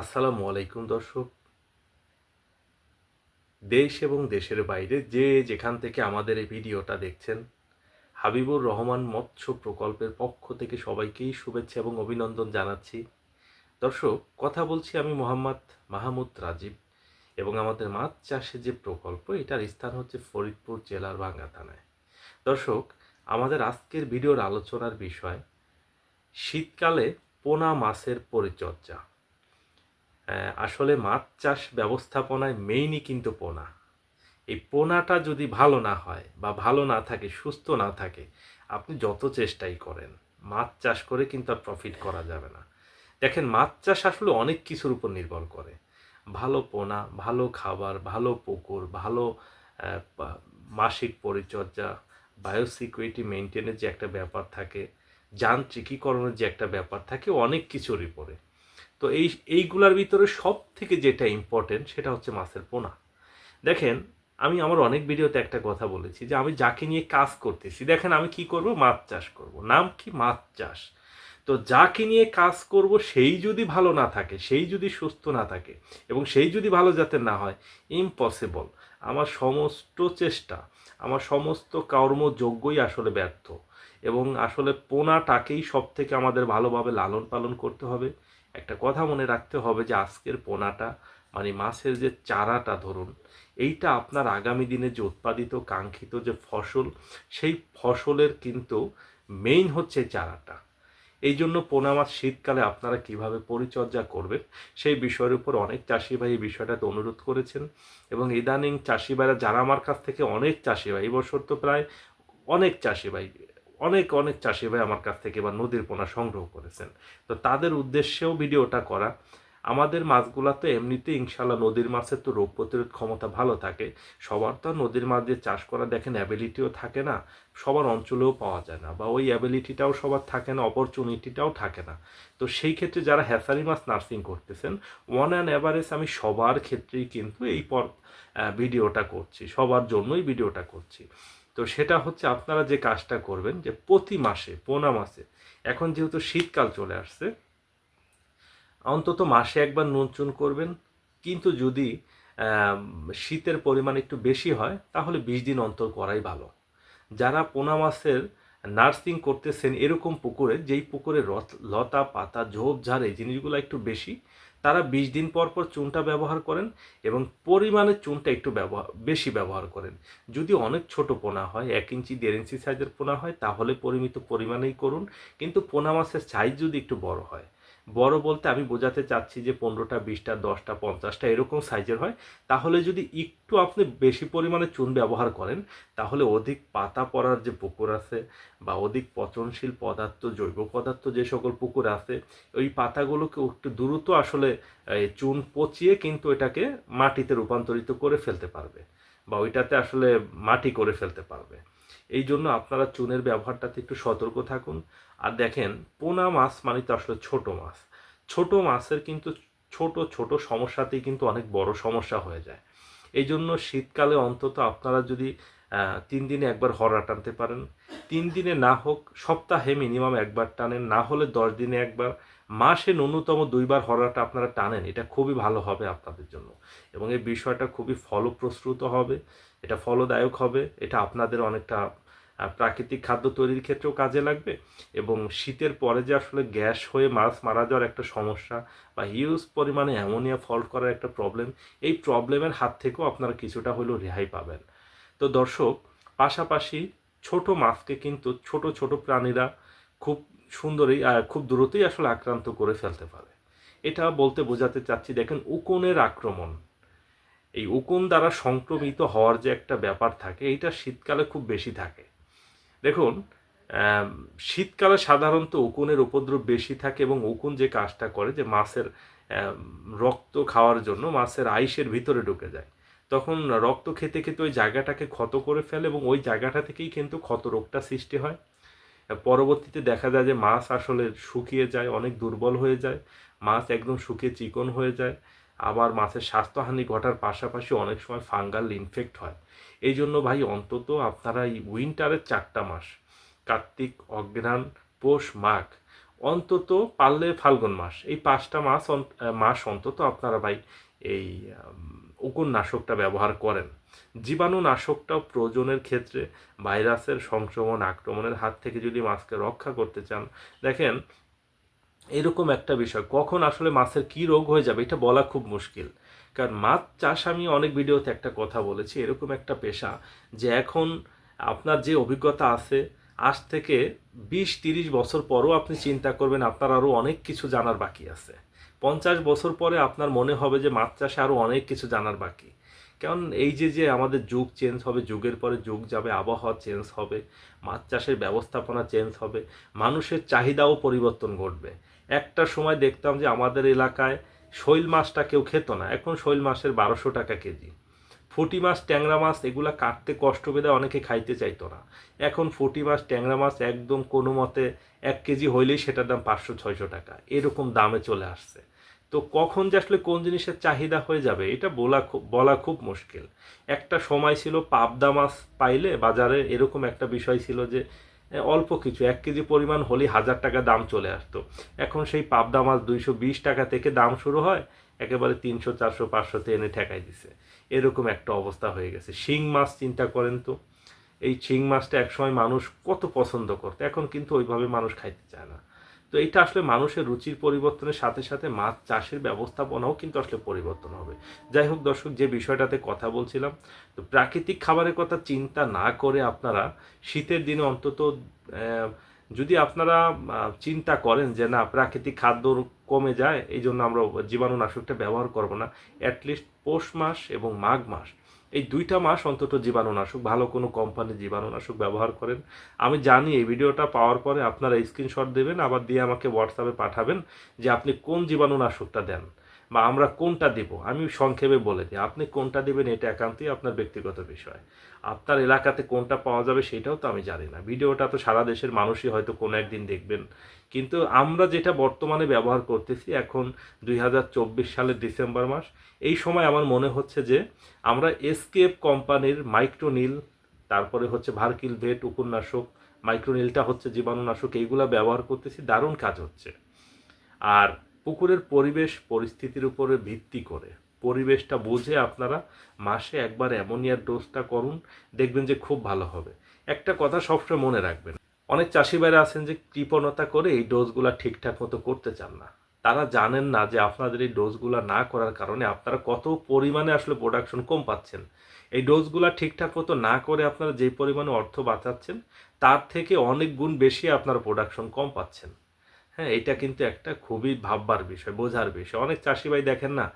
আসসালামু আলাইকুম দর্শক। দেশ এবং দেশের বাইরে যে যেখান থেকে আমাদের এই ভিডিওটা দেখছেন, হাবিবুর রহমান মৎস্য প্রকল্পের পক্ষ থেকে সবাইকেই শুভেচ্ছা এবং অভিনন্দন জানাচ্ছি। দর্শক, কথা বলছি আমি মোহাম্মদ মাহমুদ রাজীব এবং আমাদের মাছ চাষে যে প্রকল্প, এটার স্থান হচ্ছে ফরিদপুর জেলার ভাঙ্গা থানায়। দর্শক, আমাদের আজকের ভিডিওর আলোচনার বিষয়, শীতকালে পোনা মাছের পরিচর্যা। আসলে মাছ চাষ ব্যবস্থাপনায় মেইনই কিন্তু পোনা। এই পোনাটা যদি ভালো না হয় বা ভালো না থাকে, সুস্থ না থাকে, আপনি যত চেষ্টাই করেন, মাছ চাষ করে কিন্তু আর প্রফিট করা যাবে না। দেখেন, মাছ চাষ আসলে অনেক কিছুর উপর নির্ভর করে। ভালো পোনা, ভালো খাবার, ভালো পুকুর, ভালো মাসিক পরিচর্যা বায়োসিকিউরিটি মেনটেনের যে একটা ব্যাপার থাকে, যান্ত্রিকীকরণের যে একটা ব্যাপার থাকে, অনেক কিছুরই পরে তো এই, এইগুলার ভিতরে সব থেকে যেটা ইম্পর্টেন্ট সেটা হচ্ছে মাছের পোনা। দেখেন, আমি আমার অনেক ভিডিওতে একটা কথা বলেছি যে আমি যাকে নিয়ে কাজ করতেছি, দেখেন আমি কি করব? মাছ চাষ করব। নাম কি? মাছ চাষ। তো যাকে নিয়ে কাজ করব, সেই যদি ভালো না থাকে, সেই যদি সুস্থ না থাকে এবং সেই যদি ভালো যাতে না হয় ইম্পসিবল আমার সমস্ত চেষ্টা, আমার সমস্ত কর্মযোগ্যই আসলে ব্যর্থ এবং আসলে পোনাটাকেই সব থেকে আমাদের ভালোভাবে লালন পালন করতে হবে। একটা কথা মনে রাখতে হবে যে আজকের পোনাটা মানে মাছের যে চারাটা ধরুন, এইটা আপনার আগামী দিনে যে উৎপাদিত কাঙ্ক্ষিত যে ফসল, সেই ফসলের কিন্তু মেইন হচ্ছে চারাটা। এই জন্য পোনা মাছ শীতকালে আপনারা কীভাবে পরিচর্যা করবেন, সেই বিষয়ের উপর অনেক চাষি ভাই এই বিষয়টাতে অনুরোধ করেছেন এবং ইদানিং চাষি ভাইরা যারা আমার কাছ থেকে অনেক চাষি ভাই এই বছর তো প্রায় অনেক চাষি ভাই অনেক অনেক চাষি ভাই আমার কাছ থেকে বা নদীর পোনা সংগ্রহ করেছেন। তো তাদের উদ্দেশ্যেও ভিডিওটা করা। আমাদের মাছগুলা তো এমনিতে ইনশাল্লাহ নদীর মাছের তো রোগ প্রতিরোধ ক্ষমতা ভালো থাকে। সবার তো নদীর মাছ দিয়ে চাষ করা দেখেন অ্যাবিলিটিও থাকে না, সবার অঞ্চলেও পাওয়া যায় না বা ওই অ্যাবিলিটিটাও সবার থাকে না অপরচুনিটিটাও থাকে না। তো সেই ক্ষেত্রে যারা হ্যাসারি মাছ নার্সিং করতেছেন ওয়ান অ্যান্ড অ্যাভারেজ আমি সবার ক্ষেত্রেই কিন্তু এই পর ভিডিওটা করছি, সবার জন্যই ভিডিওটা করছি। তো সেটা হচ্ছে আপনারা যে কাজটা করবেন যে প্রতি মাসে, পোনা মাসে, এখন যেহেতু শীতকাল চলে আসছে, অন্তত মাসে একবার নুন চুন করবেন, কিন্তু যদি শীতের পরিমাণ একটু বেশি হয়, তাহলে বিশ দিন অন্তর করাই ভালো। যারা পোনা মাছের নার্সিং করতেছেন এরকম পুকুরে, যেই পুকুরে লতা, পাতা, ঝোপঝাড়, এই জিনিসগুলো একটু বেশি তারা বিশ দিন পর পর চুনটা ব্যবহার করেন এবং পরিমাণে চুনটা একটু ব্যবহার, বেশি ব্যবহার করেন। যদি অনেক ছোট পোনা হয়, এক ইঞ্চি, দেড় ইঞ্চি সাইজের পোনা হয়, তাহলে পরিমিত পরিমাণেই করুন। কিন্তু পোনা মাছের সাইজ যদি একটু বড় হয় বড় বলতে আমি বোঝাতে চাচ্ছি যে পনেরোটা, বিশটা, দশটা, পঞ্চাশটা এরকম সাইজের হয়। তাহলে যদি একটু আপনি বেশি পরিমাণে চুন ব্যবহার করেন, তাহলে অধিক পাতা পড়ার যে পুকুর আছে বা অধিক পচনশীল পদার্থ, জৈব পদার্থ যে সকল পুকুর আছে, ওই পাতাগুলোকে একটু দ্রুত আসলে চুন পচিয়ে কিন্তু এটাকে মাটিতে রূপান্তরিত করে ফেলতে পারবে বা ওইটাতে আসলে মাটি করে ফেলতে পারবে। এই জন্য আপনারা চুনের ব্যবহারটাতে একটু সতর্ক থাকুন। আর দেখেন, পোনা মাছ মানে তো আসলে ছোট মাছ। ছোট মাছের কিন্তু ছোট ছোট সমস্যাতেই কিন্তু অনেক বড় সমস্যা হয়ে যায়। এই জন্য শীতকালে অন্তত আপনারা যদি তিন দিনে একবার হরা টানতে পারেন। তিন দিনে না হোক, সপ্তাহে মিনিমাম একবার টানেন। না হলে দশ দিনে একবার। মাসে ন্যূনতম দুইবার হরাটা আপনারা টানেন, এটা খুবই ভালো হবে আপনাদের জন্য। এবং এই বিষয়টা খুবই ফলপ্রসূত হবে, এটা ফলদায়ক হবে, এটা আপনাদের অনেকটা প্রাকৃতিক খাদ্য তৈরির ক্ষেত্রেও কাজে লাগবে। এবং শীতের পরে যে আসলে গ্যাস হয়ে মাছ মারা যাওয়ার একটা সমস্যা বা হিউজ পরিমাণে অ্যামোনিয়া ফল্ট করার একটা প্রবলেম, এই প্রবলেমের হাত থেকেও আপনারা কিছুটা হলেও রেহাই পাবেন। তো দর্শক, পাশাপাশি ছোট মাছকে কিন্তু ছোট ছোট প্রাণীরা খুব সুন্দরই খুব দ্রুতই আসলে আক্রান্ত করে ফেলতে পারে। এটা বলতে বোঝাতে চাচ্ছি, দেখেন, উকুনের আক্রমণ। এই উকুন দ্বারা সংক্রমিত হওয়ার যে একটা ব্যাপার থাকে এটা শীতকালে খুব বেশি থাকে। দেখুন শীতকালে সাধারণত উকুনের উপদ্রব বেশি থাকে এবং উকুন যে কাজটা করে যে মাছের রক্ত খাওয়ার জন্য মাছের আইসের ভিতরে ঢুকে যায়। তখন রক্ত খেতে খেতে ওই জায়গাটাকে ক্ষত করে ফেলে এবং ওই জায়গাটা থেকেই কিন্তু ক্ষত রোগটা সৃষ্টি হয়। পরবর্তীতে দেখা যায় যে মাছ আসলে শুকিয়ে যায়, অনেক দুর্বল হয়ে যায়। মাছ একদম শুকিয়ে চিকন হয়ে যায়। আবার মাছের স্বাস্থ্যহানি ঘটার পাশাপাশি অনেক সময় ফাঙ্গাল ইনফেক্ট হয়। এই জন্য ভাই অন্তত আপনারা এই উইন্টারের চারটা মাস, কার্তিক অগ্রহায়ণ পৌষ, মাঘ, অন্তত পারলে ফাল্গুন মাস, এই পাঁচটা মাস মাস অন্তত আপনারা ভাই এই নাশকটা ব্যবহার করেন। জীবাণুনাশকটাও প্রয়োজনের ক্ষেত্রে ভাইরাসের সংক্রমণ আক্রমণের হাত থেকে যদি মাছকে রক্ষা করতে চান, দেখেন, এরকম একটা বিষয়, কখন আসলে মাছের কি রোগ হয়ে যাবে এটা বলা খুব মুশকিল। কারণ মাছ চাষ আমি অনেক ভিডিওতে একটা কথা বলেছি, এরকম একটা পেশা যে এখন আপনার যে অভিজ্ঞতা আছে, আজ থেকে বিশ, তিরিশ বছর পরও আপনি চিন্তা করবেন, আপনার আরও অনেক কিছু জানার বাকি আছে। পঞ্চাশ বছর পরে আপনার মনে হবে যে মাছ চাষে আরও অনেক কিছু জানার বাকি। কারণ এই যে যে আমাদের যুগ চেঞ্জ হবে, যুগের পরে যুগ যাবে, আবহাওয়া চেঞ্জ হবে, মাছ চাষের ব্যবস্থাপনা চেঞ্জ হবে, মানুষের চাহিদাও পরিবর্তন ঘটবে। একটা সময় দেখতাম যে আমাদের এলাকায় শৈল মাছটা কেউ খেত না, এখন শৈল মাছের বারোশো টাকা কেজি। ফুটি মাছ, ট্যাংরা মাছ এগুলা কাটতে কষ্ট পেলে অনেকে খাইতে চাইতো না। এখন ফুটি মাছ, ট্যাংরা মাছ একদম কোনো মতে এক কেজি হইলেই সেটার দাম পাঁচশো, ছয়শো টাকা। এরকম দামে চলে আসছে। তো কখন যে আসলে কোন জিনিসের চাহিদা হয়ে যাবে, এটা বলা খুব বলা খুব মুশকিল। একটা সময় ছিল পাবদা মাছ পাইলে বাজারে এরকম একটা বিষয় ছিল যে অল্প কিছু, এক কেজি পরিমাণ হলেই হাজার টাকা দাম চলে আসতো। এখন সেই পাবদা মাছ দুইশো বিশ টাকা থেকে দাম শুরু হয়, একেবারে তিনশো, চারশো পাঁচশোতে এনে ঠেকাই দিছে। এরকম একটা অবস্থা হয়ে গেছে। শিং মাছ চিন্তা করেন তো, এই শিং মাছটা একসময় মানুষ কত পছন্দ করতো, এখন কিন্তু ওইভাবে মানুষ খাইতে চায় না। তো এইটা আসলে মানুষের রুচির পরিবর্তনের সাথে সাথে মাছ চাষের ব্যবস্থাপনাও কিন্তু আসলে পরিবর্তন হবে। যাই হোক দর্শক, যে বিষয়টাতে কথা বলছিলাম, তো প্রাকৃতিক খাবারের কথা চিন্তা না করে আপনারা শীতের দিনে অন্তত যদি আপনারা চিন্তা করেন যে না, প্রাকৃতিক খাদ্য কমে যায় এই জন্য আমরা জীবাণুনাশকটা ব্যবহার করব না অ্যাটলিস্ট পৌষ মাস এবং মাঘ মাস। এই দুইটা মাস অন্তত জীবাণুনাশক, ভালো কোনো কোম্পানি জীবাণুনাশক ব্যবহার করেন। আমি জানি এই ভিডিওটা পাওয়ার পরে আপনারা স্ক্রিনশট দেবেন, আবার দিয়ে আমাকে হোয়াটসঅ্যাপে পাঠাবেন যে আপনি কোন জীবাণুনাশকটা দেন। বা আমরা কোনটা দিব? আমি সংক্ষেপে বলে দিই। আপনি কোনটা দেবেন এটা একান্তই আপনার ব্যক্তিগত বিষয়। আপনার এলাকাতে কোনটা পাওয়া যাবে সেটাও তো আমি জানি না। ভিডিওটা তো সারা দেশের মানুষই হয়তো কোনো একদিন দেখবেন। কিন্তু আমরা যেটা বর্তমানে ব্যবহার করতেছি এখন দুই হাজার চব্বিশ সালের ডিসেম্বর মাস, এই সময় আমার মনে হচ্ছে যে আমরা এসকেপ কোম্পানির মাইক্রোনিল, তারপরে হচ্ছে ভার্কিল ভেট উপন্যাসক, মাইক্রোনিলটা হচ্ছে জীবাণুনাশক, এইগুলা ব্যবহার করতেছি। দারুণ কাজ হচ্ছে। আর পুকুরের পরিবেশ পরিস্থিতির উপরে ভিত্তি করে। পরিবেশটা বুঝে আপনারা, মাসে একবার অ্যামোনিয়ার ডোজটা করুন, দেখবেন যে খুব ভালো হবে। একটা কথা সবসময় মনে রাখবেন, অনেক চাষি ভাইরা আছেন যে কৃপণতা করে এই ডোজগুলো ঠিকঠাক মতো করতে চান না। তারা জানেন না যে আপনাদের এই ডোজগুলো না করার কারণে আপনারা কত পরিমাণে আসলে প্রোডাকশন কম পাচ্ছেন। এই ডোজগুলো ঠিকঠাক মতো না করে আপনারা যে পরিমাণে অর্থ বাঁচাচ্ছেন, তার থেকে অনেক গুণ বেশি আপনারা প্রোডাকশন কম পাচ্ছেন। হ্যাঁ এটা কিন্তু একটা খুবই ভাববার বিষয়, বোঝার বিষয়। অনেক চাষি ভাই দেখেন না,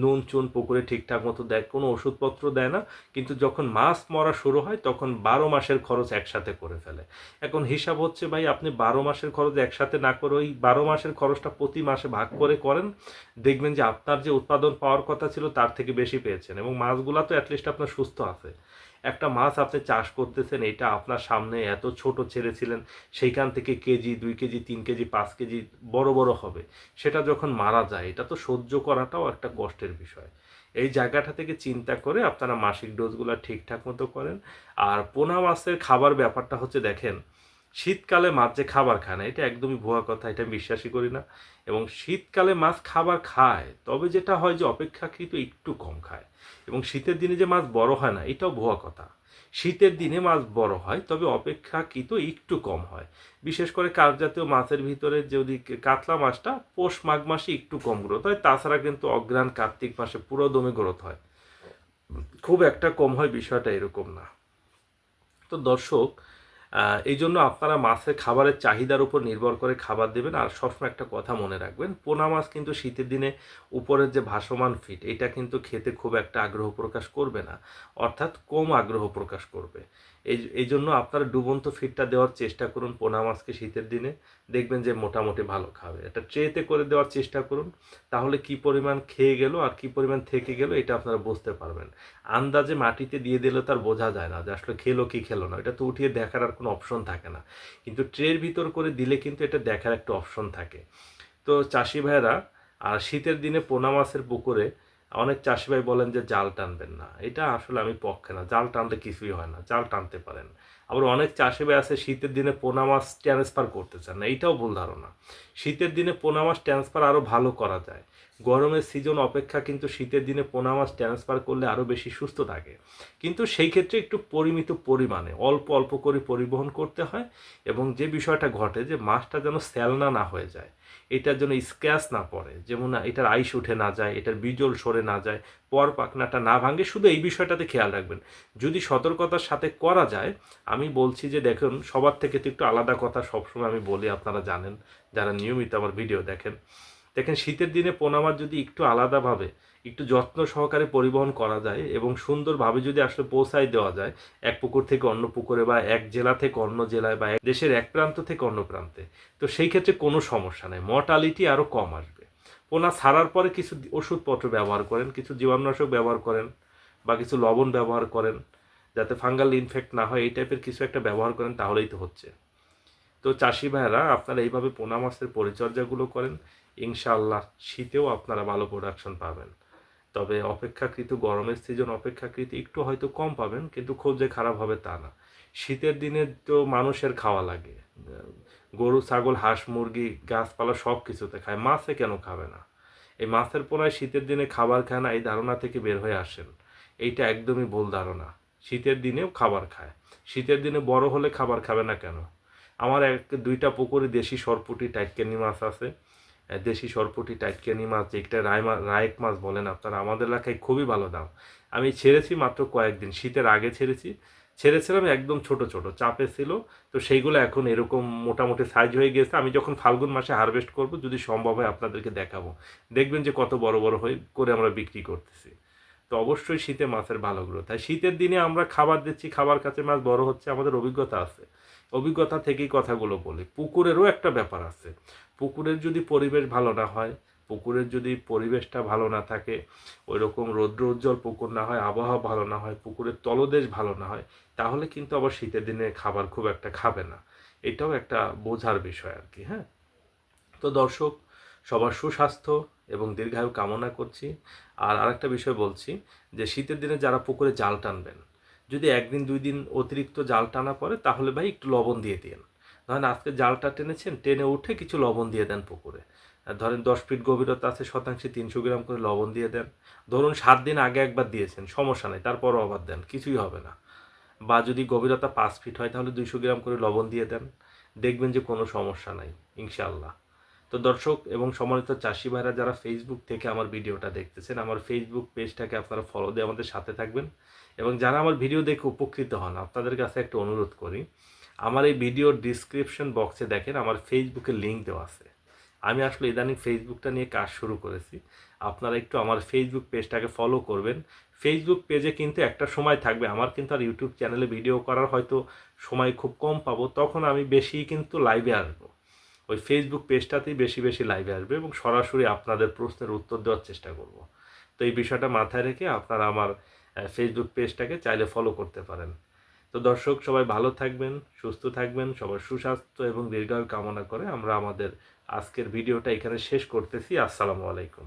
নুন, চুন, পুকুরে ঠিকঠাক মতো দেয়, কোনো ওষুধপত্র দেয় না, কিন্তু যখন মাছ মরা শুরু হয়, তখন বারো মাসের খরচ একসাথে করে ফেলে। এখন হিসাব হচ্ছে, ভাই, আপনি বারো মাসের খরচ একসাথে না করে ওই বারো মাসের খরচটা প্রতি মাসে ভাগ করে করেন, দেখবেন যে আপনার যে উৎপাদন পাওয়ার কথা ছিল, তার থেকে বেশি পেয়েছেন এবং মাছগুলা তো অ্যাটলিস্ট আপনার সুস্থ আছে। একটা মাছ আপনি চাষ করতেছেন, এটা আপনার সামনে এত ছোট ছেড়েছিলেন সেইখান থেকে কেজি, দুই কেজি, তিন কেজি, পাঁচ কেজি বড় বড় হবে। সেটা যখন মারা যায়, এটা তো সহ্য করাটাও একটা কষ্টের বিষয়। এই জায়গাটা থেকে চিন্তা করে আপনারা মাসিক ডোজগুলো ঠিকঠাক মতো করেন। আর পোনা মাছের খাবার ব্যাপারটা হচ্ছে, দেখেন শীতকালে মাছ যে খাবার খায় না, এটা একদমই ভুয়া কথা, এটা বিশ্বাসই করি না। এবং শীতকালে মাছ খাবার খায়, তবে যেটা হয় যে অপেক্ষাকৃত একটু কম খায়। এবং শীতের দিনে যে মাছ বড় হয় না, এটাও ভুয়া কথা। শীতের দিনে মাছ বড় হয়, তবে অপেক্ষাকৃত একটু কম হয়। বিশেষ করে কার্প জাতীয় মাছের ভিতরে যদি কাতলা মাছটা পৌষ মাঘ মাসে একটু কম গ্রোথ হয়, তাছাড়া কিন্তু অগ্রাণ কার্তিক মাসে পুরো দমে গ্রোথ হয়। খুব একটা কম হয়, বিষয়টা এরকম না। তো দর্শক এই জন্য আপনারা মাছের খাবারের চাহিদার উপর নির্ভর করে খাবার দেবেন। আর সবসময় একটা কথা মনে রাখবেন, পোনা মাছ কিন্তু শীতের দিনে উপরের যে ভাসমান ফিট এটা কিন্তু খেতে খুব একটা আগ্রহ প্রকাশ করবে না, অর্থাৎ কম আগ্রহ প্রকাশ করবে। এই এই জন্য আপনারা ডুবন্ত ফিটটা দেওয়ার চেষ্টা করুন পোনা মাছকে শীতের দিনে। দেখবেন যে মোটামুটি ভালো খাবে। এটা ট্রেতে করে দেওয়ার চেষ্টা করুন। তাহলে কি পরিমাণ খেয়ে গেল আর কি পরিমাণ থেকে গেল এটা আপনারা বুঝতে পারবেন। আন্দাজে মাটিতে দিয়ে দিলে তার বোঝা যায় না যে আসলে খেলো কি খেলো না। এটা তো উঠিয়ে দেখার আর কোনো অপশন থাকে না। কিন্তু ট্রের ভিতর করে দিলে কিন্তু এটা দেখার একটা অপশন থাকে। তো চাষি ভাইয়েরা আর শীতের দিনে পোনা মাছের পুকুরে অনেক চাষি ভাই বলেন যে জাল টানবেন না। এটা আসলে আমি পক্ষে না। জাল টানলে কিছুই হয় না। জাল টানতে পারেন। আবার অনেক চাষি ভাই আছে, শীতের দিনে পোনা মাছ ট্রান্সফার করতে চান না। এইটাও ভুল ধারণা। শীতের দিনে পোনা মাছ ট্রান্সফার আরও ভালো করা যায়। গরমের সিজন অপেক্ষা কিন্তু শীতের দিনে পোনা মাছ ট্রান্সফার করলে আরও বেশি সুস্থ থাকে। কিন্তু সেই ক্ষেত্রে একটু পরিমিত পরিমাণে, অল্প অল্প করে পরিবহন করতে হয় এবং যে বিষয়টা ঘটে যে মাছটা যেন স্যালনা না হয়ে যায়, এটার জন্য স্ক্র্যাচ না পড়ে, যেমন এটার আইস উঠে না যায়, এটার বিজল সরে না যায়, পর পাখনাটা না ভাঙে, শুধু এই বিষয়টাতে খেয়াল রাখবেন। যদি সতর্কতার সাথে করা যায়, আমি বলছি যে দেখুন, সবার থেকে তো একটু আলাদা কথা সবসময় আমি বলি, আপনারা জানেন, যারা নিয়মিত আমার ভিডিও দেখেন। দেখেন শীতের দিনে পোনা মাছ যদি একটু আলাদাভাবে, একটু যত্ন সহকারে পরিবহন করা যায় এবং সুন্দরভাবে যদি আসলে পৌঁছায় দেওয়া যায়, এক পুকুর থেকে অন্য পুকুরে বা এক জেলা থেকে অন্য জেলায় বা এক দেশের এক প্রান্ত থেকে অন্য প্রান্তে, তো সেই ক্ষেত্রে কোনো সমস্যা নেই। মর্টালিটি আরও কম আসবে। পোনা ছাড়ার পরে কিছু ওষুধপত্র ব্যবহার করেন, কিছু জীবাণুনাশক ব্যবহার করেন বা কিছু লবণ ব্যবহার করেন যাতে ফাঙ্গাল ইনফেক্ট না হয়, এই টাইপের কিছু একটা ব্যবহার করেন, তাহলেই তো হচ্ছে। তো চাষি ভাইয়েরা আপনারা এইভাবে পোনা মাছের পরিচর্যাগুলো করেন ইনশাআল্লাহ শীতেও আপনারা ভালো প্রোডাকশন পাবেন। তবে অপেক্ষাকৃত গরমের সিজন অপেক্ষাকৃত একটু হয়তো কম পাবেন, কিন্তু খুব যে খারাপ হবে তা না। শীতের দিনে তো মানুষের খাওয়া লাগে। গরু, ছাগল, হাঁস, মুরগি, গাছপালা সব কিছুতে খায়, মাছে কেন খাবে না? এই মাছের পোনায় শীতের দিনে খাবার খায় না, এই ধারণা থেকে বের হয়ে আসেন। এইটা একদমই ভুল ধারণা। শীতের দিনেও খাবার খায়। শীতের দিনে বড় হলে খাবার খাবে না কেন? আমার এক, দুইটা পুকুরে দেশি সরপুটি, টাইটকেনি মাছ আছে। দেশি সরপুটি, টাইটকেনি মাছ, যেটা রায় রায়েক মাছ বলেন আপনারা, আমাদের এলাকায় খুবই ভালো দাম। আমি ছেড়েছি মাত্র কয়েকদিন, শীতের আগে ছেড়েছি। ছেড়েছিলাম একদম ছোট ছোট, চাপে ছিল, তো সেইগুলো এখন এরকম মোটামুটি সাইজ হয়ে গেছে। আমি যখন ফাল্গুন মাসে হারভেস্ট করব, যদি সম্ভব হয় আপনাদেরকে দেখাবো। দেখবেন যে কত বড় বড় হয়ে করে আমরা বিক্রি করতেছি। তো অবশ্যই শীতে মাছের ভালো গ্রোথ হয় শীতের দিনে আমরা খাবার দিচ্ছি, খাবার কাছে মাছ বড় হচ্ছে, আমাদের অভিজ্ঞতা আছে। অভিজ্ঞতা থেকেই কথাগুলো বলি। পুকুরেরও একটা ব্যাপার আছে। পুকুরের যদি পরিবেশ ভালো না হয়, পুকুরের যদি পরিবেশটা ভালো না থাকে ওই রকম রৌদ্র উজ্জ্বল পুকুর না হয়, আবহাওয়া ভালো না হয়, পুকুরের তলদেশ ভালো না হয়, তাহলে কিন্তু আবার শীতের দিনে খাবার খুব একটা খাবে না। এটাও একটা বোঝার বিষয় আর কি হ্যাঁ? তো দর্শক, সবার সুস্বাস্থ্য এবং দীর্ঘায়ু কামনা করছি। আর আরেকটা বিষয় বলছি যে, শীতের দিনে যারা পুকুরে জাল টানবেন, যদি একদিন, দুই দিন অতিরিক্ত জাল টানা পড়ে, তাহলে ভাই একটু লবণ দিয়ে দিন ধরেন আজকে জালটা টেনেছেন, টেনে উঠে কিছু লবণ দিয়ে দেন পুকুরে। ধরেন দশ ফিট গভীরতা আছে, শতাংশে তিনশো গ্রাম করে লবণ দিয়ে দেন। ধরুন সাত দিন আগে একবার দিয়েছেন, সমস্যা নেই, তারপরও আবার দেন, কিছুই হবে না। বা যদি গভীরতা পাঁচ ফিট হয়, তাহলে দুইশো গ্রাম করে লবণ দিয়ে দেন। দেখবেন যে কোনো সমস্যা নাই ইনশাল্লাহ তো দর্শক এবং সম্মানিত চাষি ভাইরা যারা ফেসবুক থেকে আমার ভিডিওটা দেখতেছেন, আমার ফেসবুক পেজটাকে আপনারা ফলো দিয়ে আমাদের সাথে থাকবেন। এবং যারা আমার ভিডিও দেখে উপকৃত হন, আপনাদের কাছে একটা অনুরোধ করি আমার এই ভিডিওর ডিসক্রিপশন বক্সে দেখেন, আমার ফেসবুকের লিঙ্ক দেওয়া আছে। আমি আসলে ইদানিং ফেসবুকটা নিয়ে কাজ শুরু করেছি। আপনারা একটু আমার ফেসবুক পেজটাকে ফলো করবেন। ফেসবুক পেজে কিন্তু একটা সময় থাকবে। আমার কিন্তু আর ইউটিউব চ্যানেলে ভিডিও করার হয়তো সময় খুব কম পাবো। তখন আমি বেশি কিন্তু লাইভে আসব। ওই ফেসবুক পেজটাতেই বেশি বেশি লাইভে আসবে এবং সরাসরি আপনাদের প্রশ্নের উত্তর দেওয়ার চেষ্টা করব। তো এই বিষয়টা মাথায় রেখে আপনারা আমার ফেসবুক পেজটাকে চাইলে ফলো করতে পারেন। তো দর্শক, সবাই ভালো থাকবেন, সুস্থ থাকবেন, সবার সুস্বাস্থ্য এবং দীর্ঘায়ু কামনা করে আমরা আমাদের আজকের ভিডিওটা এখানে শেষ করতেছি। আসসালামু আলাইকুম।